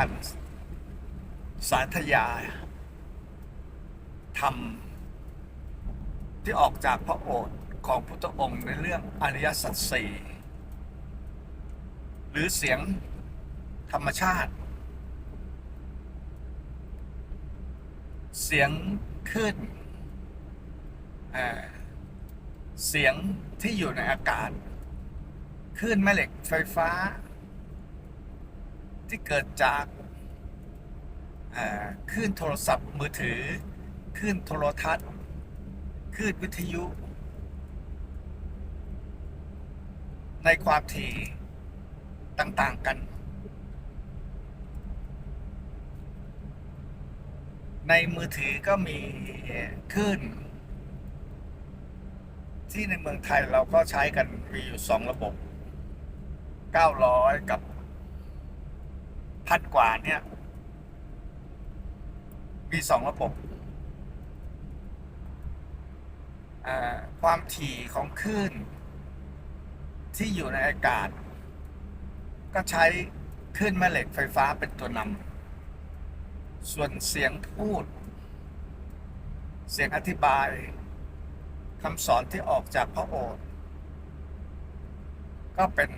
การสาธยายธรรมที่ออกจากพระโอษฐ์ของพุทธองค์ในเรื่องอริยสัจสี่หรือเสียงธรรมชาติ เสียงขึ้น เสียงที่อยู่ในอากาศคลื่นแม่เหล็กไฟฟ้า ที่เกิดจากคลื่นโทรศัพท์มือถือคลื่นโทรทัศน์คลื่นวิทยุ ในความถี่ต่าง ๆ กัน ในมือถือก็มีคลื่น ที่ในเมืองไทยเราก็ใช้กันมีอยู่สองระบบ 900 กับ พันกว่าเนี่ย มีสองระบบความถี่ของคลื่น ที่อยู่ในอากาศ ก็ใช้คลื่นแม่เหล็กไฟฟ้าเป็นตัวนำส่วนเสียงพูด เสียงอธิบายคำสอนที่ออกจากพระโอษฐ์ก็เป็น